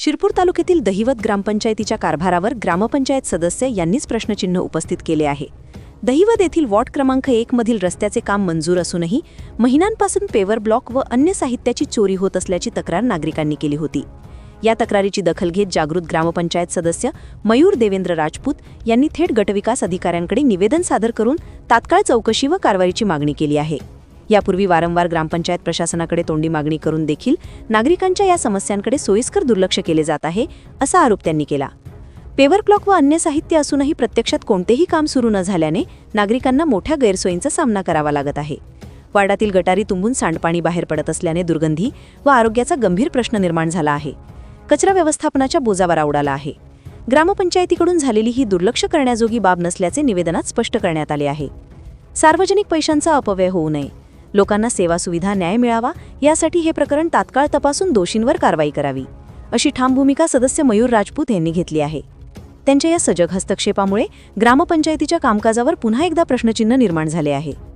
शिरपूर तालुक्यातील दहिवत ग्रामपंचायतीच्या कारभारावर ग्रामपंचायत सदस्य यांनीच प्रश्नचिन्ह उपस्थित केले आहे. दहिवत येथील वॉर्ड क्रमांक एक मधील रस्त्याचे काम मंजूर असूनही महिन्यांपासून पेवर ब्लॉक व अन्य साहित्याची चोरी होत असल्याची तक्रार नागरिकांनी केली होती. या तक्रारीची दखल घेत जागृत ग्रामपंचायत सदस्य मयूर देवेंद्र राजपूत यांनी थेट गटविकास अधिकाऱ्यांकडे निवेदन सादर करून तात्काळ चौकशी व कारवाईची मागणी केली आहे. यापूर्वी वारंवार ग्रामपंचायत प्रशासनाकडे तोंडी मागणी करून देखील नागरिकांच्या या समस्यांकडे सोयीस्कर दुर्लक्ष केले जात आहे असा आरोप त्यांनी केला. पेवर क्लॉक व अन्य साहित्य असूनही प्रत्यक्षात कोणतेही काम सुरू न झाल्याने नागरिकांना मोठ्या गैरसोयींचा सामना करावा लागत आहे. वाडातील गटारी तुंबून सांडपाणी बाहेर पडत असल्याने दुर्गंधी व आरोग्याचा गंभीर प्रश्न निर्माण झाला आहे. कचरा व्यवस्थापनाच्या बोजावर उडाला आहे. ग्रामपंचायतीकडून झालेली ही दुर्लक्ष करण्याजोगी बाब नसल्याचे निवेदनात स्पष्ट करण्यात आले आहे. सार्वजनिक पैशांचा अपव्यय होऊ नये. लोकांना सेवा सुविधा न्याय मिळावा यासाठी हे प्रकरण तात्काळ तपासून दोषींवर कारवाई करावी अशी ठाम भूमिका सदस्य मयूर राजपूत यांनी घेतली आहे. त्यांच्या या सजग हस्तक्षेपामुळे ग्रामपंचायतीच्या कामकाजावर पुन्हा एकदा प्रश्नचिन्ह निर्माण झाले आहे.